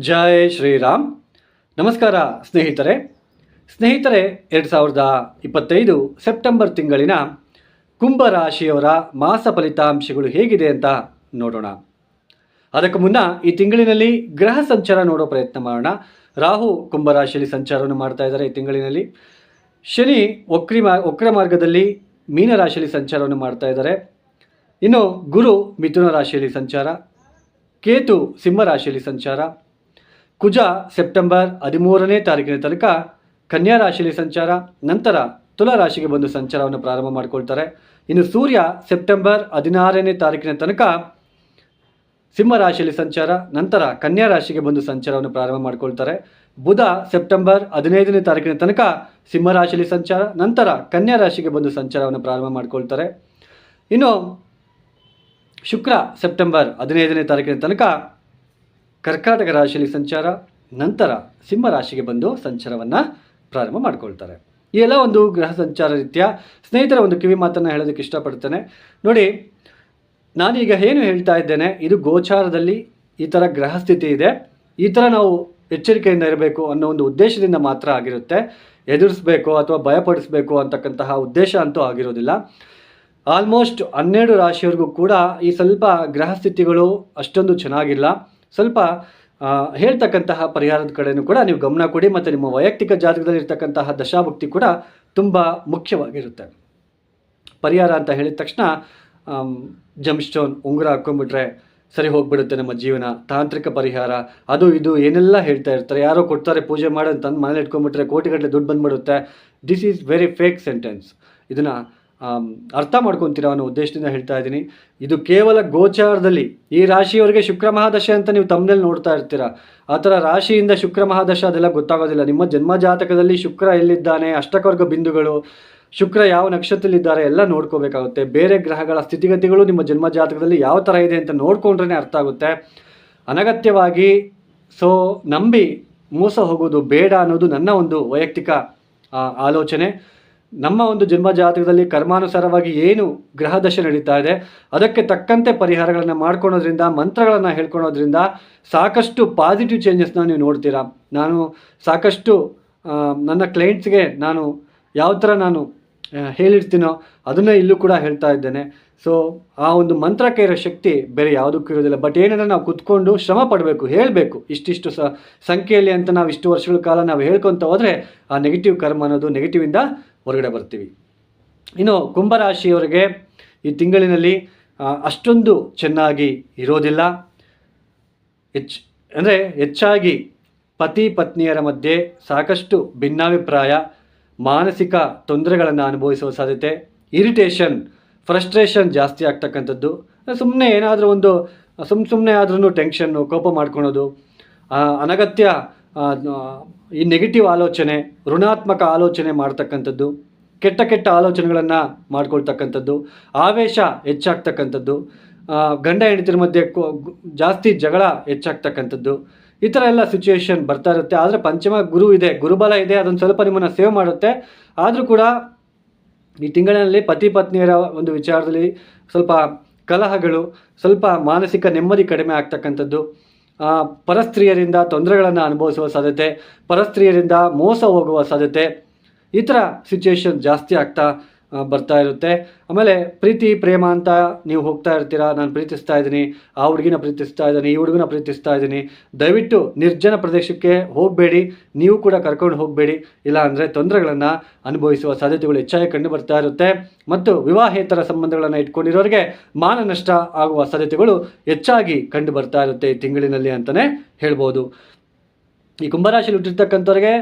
ಜೈ ಶ್ರೀರಾಮ್. ನಮಸ್ಕಾರ ಸ್ನೇಹಿತರೆ. ಸ್ನೇಹಿತರೆ, ಎರಡು ಸಾವಿರದ ಇಪ್ಪತ್ತೈದು ಸೆಪ್ಟೆಂಬರ್ ತಿಂಗಳಿನ ಕುಂಭ ರಾಶಿಯವರ ಮಾಸ ಫಲಿತಾಂಶಗಳು ಹೇಗಿದೆ ಅಂತ ನೋಡೋಣ. ಅದಕ್ಕೂ ಮುನ್ನ ಈ ತಿಂಗಳಿನಲ್ಲಿ ಗ್ರಹ ಸಂಚಾರ ನೋಡೋ ಪ್ರಯತ್ನ ಮಾಡೋಣ. ರಾಹು ಕುಂಭ ರಾಶಿಯಲ್ಲಿ ಸಂಚಾರವನ್ನು ಮಾಡ್ತಾ ಇದ್ದಾರೆ ಈ ತಿಂಗಳಿನಲ್ಲಿ. ಶನಿ ಒಕ್ರಿ ಮಾ, ವಕ್ರ ಮಾರ್ಗದಲ್ಲಿ ಮೀನರಾಶಿಯಲ್ಲಿ ಸಂಚಾರವನ್ನು ಮಾಡ್ತಾ ಇದ್ದಾರೆ. ಇನ್ನು ಗುರು ಮಿಥುನ ರಾಶಿಯಲ್ಲಿ ಸಂಚಾರ. ಕೇತು ಸಿಂಹರಾಶಿಯಲ್ಲಿ ಸಂಚಾರ. ಕುಜ ಸೆಪ್ಟೆಂಬರ್ ಹದಿಮೂರನೇ ತಾರೀಕಿನ ತನಕ ಕನ್ಯಾ ರಾಶಿಯಲ್ಲಿ ಸಂಚಾರ, ನಂತರ ತುಲಾ ರಾಶಿಗೆ ಬಂದು ಸಂಚಾರವನ್ನು ಪ್ರಾರಂಭ ಮಾಡಿಕೊಳ್ತಾರೆ. ಇನ್ನು ಸೂರ್ಯ ಸೆಪ್ಟೆಂಬರ್ ಹದಿನಾರನೇ ತಾರೀಕಿನ ತನಕ ಸಿಂಹ ರಾಶಿಯಲ್ಲಿ ಸಂಚಾರ, ನಂತರ ಕನ್ಯಾ ರಾಶಿಗೆ ಬಂದು ಸಂಚಾರವನ್ನು ಪ್ರಾರಂಭ ಮಾಡಿಕೊಳ್ತಾರೆ. ಬುಧ ಸೆಪ್ಟೆಂಬರ್ ಹದಿನೈದನೇ ತಾರೀಕಿನ ತನಕ ಸಿಂಹ ರಾಶಿಯಲ್ಲಿ ಸಂಚಾರ, ನಂತರ ಕನ್ಯಾ ರಾಶಿಗೆ ಬಂದು ಸಂಚಾರವನ್ನು ಪ್ರಾರಂಭ ಮಾಡಿಕೊಳ್ತಾರೆ. ಇನ್ನು ಶುಕ್ರ ಸೆಪ್ಟೆಂಬರ್ ಹದಿನೈದನೇ ತಾರೀಕಿನ ತನಕ ಕರ್ಕಾಟಕ ರಾಶಿಯಲ್ಲಿ ಸಂಚಾರ, ನಂತರ ಸಿಂಹ ರಾಶಿಗೆ ಬಂದು ಸಂಚಾರವನ್ನು ಪ್ರಾರಂಭ ಮಾಡಿಕೊಳ್ತಾರೆ. ಈ ಎಲ್ಲ ಒಂದು ಗ್ರಹ ಸಂಚಾರ ರೀತಿಯ ಸ್ನೇಹಿತರ, ಒಂದು ಕಿವಿ ಮಾತನ್ನು ಹೇಳೋದಕ್ಕೆ ಇಷ್ಟಪಡ್ತೇನೆ. ನೋಡಿ, ನಾನೀಗ ಏನು ಹೇಳ್ತಾ ಇದ್ದೇನೆ, ಇದು ಗೋಚಾರದಲ್ಲಿ ಈ ಥರ ಗ್ರಹ ಸ್ಥಿತಿ ಇದೆ. ಈ ಥರ ನಾವು ಎಚ್ಚರಿಕೆಯಿಂದ ಇರಬೇಕು ಅನ್ನೋ ಒಂದು ಉದ್ದೇಶದಿಂದ ಮಾತ್ರ ಆಗಿರುತ್ತೆ. ಎದುರಿಸಬೇಕು ಅಥವಾ ಭಯಪಡಿಸಬೇಕು ಅಂತಕ್ಕಂತಹ ಉದ್ದೇಶ ಅಂತೂ ಆಗಿರೋದಿಲ್ಲ. ಆಲ್ಮೋಸ್ಟ್ ಹನ್ನೆರಡು ರಾಶಿಯವರೆಗೂ ಕೂಡ ಈ ಸ್ವಲ್ಪ ಗ್ರಹ ಸ್ಥಿತಿಗಳು ಅಷ್ಟೊಂದು ಚೆನ್ನಾಗಿಲ್ಲ. ಸ್ವಲ್ಪ ಹೇಳ್ತಕ್ಕಂತಹ ಪರಿಹಾರದ ಕಡೆಯೂ ಕೂಡ ನೀವು ಗಮನ ಕೊಡಿ ಮತ್ತು ನಿಮ್ಮ ವೈಯಕ್ತಿಕ ಜಾತಕದಲ್ಲಿ ಇರ್ತಕ್ಕಂತಹ ದಶಾಭಕ್ತಿ ಕೂಡ ತುಂಬ ಮುಖ್ಯವಾಗಿರುತ್ತೆ. ಪರಿಹಾರ ಅಂತ ಹೇಳಿದ ತಕ್ಷಣ ಜಮ್ ಸ್ಟೋನ್ ಉಂಗುರ ಹಾಕ್ಕೊಂಡ್ಬಿಟ್ರೆ ಸರಿ ಹೋಗ್ಬಿಡುತ್ತೆ ನಮ್ಮ ಜೀವನ, ತಾಂತ್ರಿಕ ಪರಿಹಾರ. ಅದು ಇದು ಏನೆಲ್ಲ ಹೇಳ್ತಾ ಇರ್ತಾರೆ, ಯಾರೋ ಕೊಡ್ತಾರೆ ಪೂಜೆ ಮಾಡು ಅಂತ ಅಂದು ಮನೇಲಿ ಇಟ್ಕೊಂಡ್ಬಿಟ್ರೆ ಕೋಟಿಗಟ್ಟಲೆ ದುಡ್ಡು ಬಂದ್ಬಿಡುತ್ತೆ. This is very fake sentence ಇದನ್ನು ಅರ್ಥ ಮಾಡ್ಕೊತೀರಾ ಅನ್ನೋ ಉದ್ದೇಶದಿಂದ ಹೇಳ್ತಾ ಇದ್ದೀನಿ. ಇದು ಕೇವಲ ಗೋಚಾರದಲ್ಲಿ, ಈ ರಾಶಿಯವರಿಗೆ ಶುಕ್ರ ಮಹಾದಶೆ ಅಂತ ನೀವು ತಮ್ಮನಲ್ಲಿ ನೋಡ್ತಾ ಇರ್ತೀರ? ಆ ಥರ ರಾಶಿಯಿಂದ ಶುಕ್ರ ಮಹಾದಶ ಅದೆಲ್ಲ ಗೊತ್ತಾಗೋದಿಲ್ಲ. ನಿಮ್ಮ ಜನ್ಮ ಜಾತಕದಲ್ಲಿ ಶುಕ್ರ ಎಲ್ಲಿದ್ದಾನೆ, ಅಷ್ಟಕವರ್ಗ ಬಿಂದುಗಳು, ಶುಕ್ರ ಯಾವ ನಕ್ಷತ್ರದಲ್ಲಿದ್ದಾರೆ ಎಲ್ಲ ನೋಡ್ಕೋಬೇಕಾಗುತ್ತೆ. ಬೇರೆ ಗ್ರಹಗಳ ಸ್ಥಿತಿಗತಿಗಳು ನಿಮ್ಮ ಜನ್ಮ ಜಾತಕದಲ್ಲಿ ಯಾವ ಥರ ಇದೆ ಅಂತ ನೋಡ್ಕೊಂಡ್ರೇ ಅರ್ಥ ಆಗುತ್ತೆ. ಅನಗತ್ಯವಾಗಿ ಸೊ ನಂಬಿ ಮೋಸ ಹೋಗೋದು ಬೇಡ ಅನ್ನೋದು ನನ್ನ ಒಂದು ವೈಯಕ್ತಿಕ ಆಲೋಚನೆ. ನಮ್ಮ ಒಂದು ಜನ್ಮ ಜಾತಕದಲ್ಲಿ ಕರ್ಮಾನುಸಾರವಾಗಿ ಏನು ಗ್ರಹದಶೆ ನಡೀತಾ ಇದೆ, ಅದಕ್ಕೆ ತಕ್ಕಂತೆ ಪರಿಹಾರಗಳನ್ನು ಮಾಡ್ಕೊಳೋದ್ರಿಂದ, ಮಂತ್ರಗಳನ್ನು ಹೇಳ್ಕೊಳೋದ್ರಿಂದ ಸಾಕಷ್ಟು ಪಾಸಿಟಿವ್ ಚೇಂಜಸ್ನ ನೀವು ನೋಡ್ತೀರಾ? ನಾನು ಸಾಕಷ್ಟು ನನ್ನ ಕ್ಲೈಂಟ್ಸ್ಗೆ ನಾನು ಯಾವ ಥರ ನಾನು ಹೇಳಿರ್ತೀನೋ ಅದನ್ನೇ ಇಲ್ಲೂ ಕೂಡ ಹೇಳ್ತಾ ಇದ್ದೇನೆ. ಸೊ ಆ ಒಂದು ಮಂತ್ರಕ್ಕೆ ಇರೋ ಶಕ್ತಿ ಬೇರೆ ಯಾವುದಕ್ಕೂ ಇರೋದಿಲ್ಲ. ಬಟ್ ಏನಂದರೆ ನಾವು ಕುತ್ಕೊಂಡು ಶ್ರಮ ಪಡಬೇಕು, ಹೇಳಬೇಕು. ಇಷ್ಟಿಷ್ಟು ಸಂಖ್ಯೆಯಲ್ಲಿ ಅಂತ ನಾವು ಇಷ್ಟು ವರ್ಷಗಳ ಕಾಲ ನಾವು ಹೇಳ್ಕೊತ ಹೋದರೆ ಆ ನೆಗೆಟಿವ್ ಕರ್ಮ ಅನ್ನೋದು ನೆಗೆಟಿವಿಂದ ಹೊರಗಡೆ ಬರ್ತೀವಿ. ಇನ್ನು ಕುಂಭರಾಶಿಯವರಿಗೆ ಈ ತಿಂಗಳಿನಲ್ಲಿ ಅಷ್ಟೊಂದು ಚೆನ್ನಾಗಿ ಇರೋದಿಲ್ಲ. ಹೆಚ್ಚು, ಅಂದರೆ ಹೆಚ್ಚಾಗಿ ಪತಿ ಪತ್ನಿಯರ ಮಧ್ಯೆ ಸಾಕಷ್ಟು ಭಿನ್ನಾಭಿಪ್ರಾಯ, ಮಾನಸಿಕ ತೊಂದರೆಗಳನ್ನು ಅನುಭವಿಸುವ ಸಾಧ್ಯತೆ, ಇರಿಟೇಷನ್, ಫ್ರಸ್ಟ್ರೇಷನ್ ಜಾಸ್ತಿ ಆಗ್ತಕ್ಕಂಥದ್ದು. ಸುಮ್ಮನೆ ಏನಾದರೂ ಒಂದು ಸುಮ್ಮ ಸುಮ್ಮನೆ ಆದ್ರೂ ಟೆನ್ಷನ್ನು ಕೋಪ ಮಾಡ್ಕೊಳೋದು ಅನಗತ್ಯ ಈ ನೆಗೆಟಿವ್ ಆಲೋಚನೆ, ಋಣಾತ್ಮಕ ಆಲೋಚನೆ ಮಾಡ್ತಕ್ಕಂಥದ್ದು, ಕೆಟ್ಟ ಕೆಟ್ಟ ಆಲೋಚನೆಗಳನ್ನು ಮಾಡ್ಕೊಳ್ತಕ್ಕಂಥದ್ದು, ಆವೇಶ ಹೆಚ್ಚಾಗ್ತಕ್ಕಂಥದ್ದು ಗಂಡ ಹೆಂಡತಿರ ಮಧ್ಯೆ ಜಾಸ್ತಿ ಜಗಳ ಹೆಚ್ಚಾಗ್ತಕ್ಕಂಥದ್ದು, ಈ ಥರ ಎಲ್ಲ ಸಿಚುವೇಶನ್ ಬರ್ತಾ ಇರುತ್ತೆ. ಆದರೆ ಪಂಚಮ ಗುರು ಇದೆ, ಗುರುಬಲ ಇದೆ ಅದೊಂದು ಸ್ವಲ್ಪ ನಿಮ್ಮನ್ನು ಸೇವ್ ಮಾಡುತ್ತೆ. ಆದರೂ ಕೂಡ ಈ ತಿಂಗಳಲ್ಲಿ ಪತಿ ಪತ್ನಿಯರ ಒಂದು ವಿಚಾರದಲ್ಲಿ ಸ್ವಲ್ಪ ಕಲಹಗಳು, ಸ್ವಲ್ಪ ಮಾನಸಿಕ ನೆಮ್ಮದಿ ಕಡಿಮೆ ಆಗ್ತಕ್ಕಂಥದ್ದು. ಪರಸ್ತ್ರೀಯರಿಂದ ತೊಂದರೆಗಳನ್ನು ಅನುಭವಿಸುವ ಸಾಧ್ಯತೆ ಪರಸ್ತ್ರೀಯರಿಂದ ಮೋಸ ಹೋಗುವ ಸಾಧ್ಯತೆ ಈ ಥರ ಸಿಚುವೇಶನ್ ಜಾಸ್ತಿ ಆಗ್ತಾ ಬರ್ತಾ ಇರುತ್ತೆ. ಆಮೇಲೆ ಪ್ರೀತಿ, ಪ್ರೇಮ ಅಂತ ನೀವು ಹೋಗ್ತಾ ಇರ್ತೀರಾ, ನಾನು ಪ್ರೀತಿಸ್ತಾ ಇದ್ದೀನಿ, ಆ ಹುಡುಗಿನ ಪ್ರೀತಿಸ್ತಾ ಇದ್ದೀನಿ, ಈ ಹುಡುಗನ ಪ್ರೀತಿಸ್ತಾ ಇದ್ದೀನಿ. ದಯವಿಟ್ಟು ನಿರ್ಜನ ಪ್ರದೇಶಕ್ಕೆ ಹೋಗಬೇಡಿ, ನೀವು ಕೂಡ ಕರ್ಕೊಂಡು ಹೋಗಬೇಡಿ. ಇಲ್ಲ ಅಂದರೆ ತೊಂದರೆಗಳನ್ನು ಅನುಭವಿಸುವ ಸಾಧ್ಯತೆಗಳು ಹೆಚ್ಚಾಗಿ ಕಂಡು ಬರ್ತಾ ಇರುತ್ತೆ. ಮತ್ತು ವಿವಾಹೇತರ ಸಂಬಂಧಗಳನ್ನು ಇಟ್ಕೊಂಡಿರೋರಿಗೆ ಮಾನ ನಷ್ಟ ಆಗುವ ಸಾಧ್ಯತೆಗಳು ಹೆಚ್ಚಾಗಿ ಕಂಡು ಬರ್ತಾ ಇರುತ್ತೆ ಈ ತಿಂಗಳಿನಲ್ಲಿ ಅಂತಲೇ ಹೇಳ್ಬೋದು. ಈ ಕುಂಭರಾಶಿಯಲ್ಲಿ ಹುಟ್ಟಿರ್ತಕ್ಕಂಥವ್ರಿಗೆ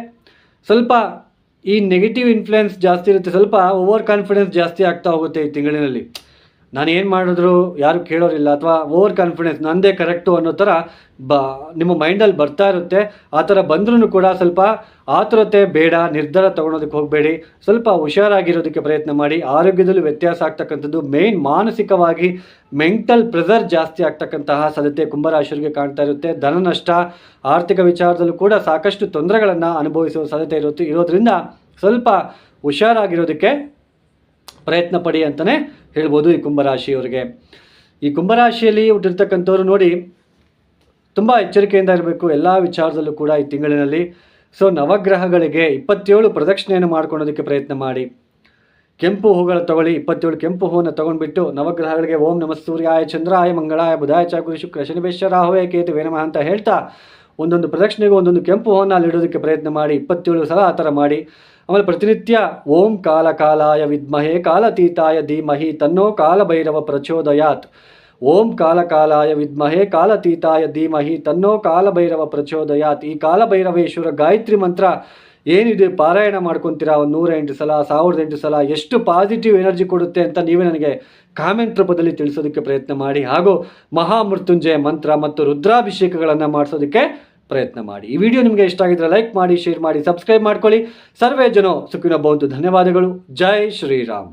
ಸ್ವಲ್ಪ ಈ ನೆಗೆಟಿವ್ ಇನ್ಫ್ಲುಯೆನ್ಸ್ ಜಾಸ್ತಿ ಇರುತ್ತೆ. ಸ್ವಲ್ಪ ಓವರ್ ಕಾನ್ಫಿಡೆನ್ಸ್ ಜಾಸ್ತಿ ಆಗ್ತಾ ಹೋಗುತ್ತೆ ಈ ತಿಂಗಳಿನಲ್ಲಿ. ನಾನು ಏನು ಮಾಡಿದ್ರು, ಯಾರು ಕೇಳೋರಿಲ್ಲ, ಅಥವಾ ಓವರ್ ಕಾನ್ಫಿಡೆನ್ಸ್ ನನ್ನದೇ ಕರೆಕ್ಟು ಅನ್ನೋ ಥರ ಬ, ನಿಮ್ಮ ಮೈಂಡಲ್ಲಿ ಬರ್ತಾ ಇರುತ್ತೆ. ಆ ಥರ ಬಂದ್ರೂ ಕೂಡ ಸ್ವಲ್ಪ ಆತುರತೆ ಬೇಡ, ನಿರ್ಧಾರ ತೊಗೊಳೋದಕ್ಕೆ ಹೋಗಬೇಡಿ. ಸ್ವಲ್ಪ ಹುಷಾರಾಗಿರೋದಕ್ಕೆ ಪ್ರಯತ್ನ ಮಾಡಿ. ಆರೋಗ್ಯದಲ್ಲೂ ವ್ಯತ್ಯಾಸ ಆಗ್ತಕ್ಕಂಥದ್ದು ಮೇನ್ ಮಾನಸಿಕವಾಗಿ ಮೆಂಟಲ್ ಪ್ರೆಸರ್ ಜಾಸ್ತಿ ಆಗ್ತಕ್ಕಂತಹ ಸಾಧ್ಯತೆ ಕುಂಭರಾಶಿಯವರಿಗೆ ಕಾಣ್ತಾ ಇರುತ್ತೆ. ಧನ ನಷ್ಟ, ಆರ್ಥಿಕ ವಿಚಾರದಲ್ಲೂ ಕೂಡ ಸಾಕಷ್ಟು ತೊಂದರೆಗಳನ್ನು ಅನುಭವಿಸುವ ಸಾಧ್ಯತೆ ಇರುತ್ತೆ. ಇರೋದ್ರಿಂದ ಸ್ವಲ್ಪ ಹುಷಾರಾಗಿರೋದಕ್ಕೆ ಪ್ರಯತ್ನ ಪಡಿ ಅಂತಲೇ ಹೇಳ್ಬೋದು ಈ ಕುಂಭರಾಶಿಯವರಿಗೆ. ಈ ಕುಂಭರಾಶಿಯಲ್ಲಿ ಹುಟ್ಟಿರ್ತಕ್ಕಂಥವ್ರು ನೋಡಿ ತುಂಬ ಎಚ್ಚರಿಕೆಯಿಂದ ಇರಬೇಕು, ಎಲ್ಲ ವಿಚಾರದಲ್ಲೂ ಕೂಡ ಈ ತಿಂಗಳಿನಲ್ಲಿ. ಸೊ ನವಗ್ರಹಗಳಿಗೆ ಇಪ್ಪತ್ತೇಳು ಪ್ರದಕ್ಷಿಣೆಯನ್ನು ಮಾಡ್ಕೊಳ್ಳೋದಕ್ಕೆ ಪ್ರಯತ್ನ ಮಾಡಿ. ಕೆಂಪು ಹೂಗಳು ತಗೊಳ್ಳಿ, ಇಪ್ಪತ್ತೇಳು ಕೆಂಪು ಹೂವನ್ನು ತಗೊಂಡ್ಬಿಟ್ಟು ನವಗ್ರಹಗಳಿಗೆ ಓಂ ನಮ ಸೂರ್ಯಾಯ ಚಂದ್ರಾಯ ಮಂಗಳಾಯ ಬುಧಾಯ ಚಾಕುರಿ ಶುಕ್ರ ಶನಿಬೇಶ್ವರ ರಾಹುವೇ ಕೇತು ವೇನಮ ಅಂತ ಹೇಳ್ತಾ ಒಂದೊಂದು ಪ್ರದಕ್ಷಿಣೆಗೂ ಒಂದೊಂದು ಕೆಂಪು ಹೂವನ್ನು ಅಲ್ಲಿಡೋದಕ್ಕೆ ಪ್ರಯತ್ನ ಮಾಡಿ, ಇಪ್ಪತ್ತೇಳು ಸಲ ಆ ಥರ ಮಾಡಿ. ಆಮೇಲೆ ಪ್ರತಿನಿತ್ಯ, ಓಂ ಕಾಲ ಕಾಲಾಯ ವಿದ್ಮಹೇ ಕಾಲತೀತಾಯ ಧೀಮಹಿ ತನ್ನೋ ಕಾಲಭೈರವ ಪ್ರಚೋದಯಾತ್. ಓಂ ಕಾಲ ಕಾಲಾಯ ವಿದ್ಮಹೇ ಕಾಲತೀತಾಯ ಧೀಮಹಿ ತನ್ನೋ ಕಾಲಭೈರವ ಪ್ರಚೋದಯಾತ್. ಈ ಕಾಲಭೈರವೇಶ್ವರ ಗಾಯತ್ರಿ ಮಂತ್ರ ಏನಿದೆ ಪಾರಾಯಣ ಮಾಡ್ಕೊತೀರಾ ಒಂದು ನೂರ ಎಂಟು ಸಲ, ಸಾವಿರದ ಎಂಟು ಸಲ, ಎಷ್ಟು ಪಾಸಿಟಿವ್ ಎನರ್ಜಿ ಕೊಡುತ್ತೆ ಅಂತ ನೀವೇ ನನಗೆ ಕಾಮೆಂಟ್ ರೂಪದಲ್ಲಿ ತಿಳಿಸೋದಕ್ಕೆ ಪ್ರಯತ್ನ ಮಾಡಿ. ಹಾಗೂ ಮಹಾಮೃತ್ಯುಂಜಯ ಮಂತ್ರ ಮತ್ತು ರುದ್ರಾಭಿಷೇಕಗಳನ್ನು ಮಾಡಿಸೋದಕ್ಕೆ ಪ್ರಯತ್ನ ಮಾಡಿ. ಈ ವಿಡಿಯೋ ನಿಮಗೆ ಇಷ್ಟ ಆಗಿದ್ರೆ ಲೈಕ್ ಮಾಡಿ ಶೇರ್ ಮಾಡಿ ಸಬ್ಸ್ಕ್ರೈಬ್ ಮಾಡ್ಕೊಳ್ಳಿ. ಸರ್ವೇ ಜನ ಸುಖಿನ ಬಹುದು ಧನ್ಯವಾದಗಳು. ಜೈ ಶ್ರೀರಾಮ್.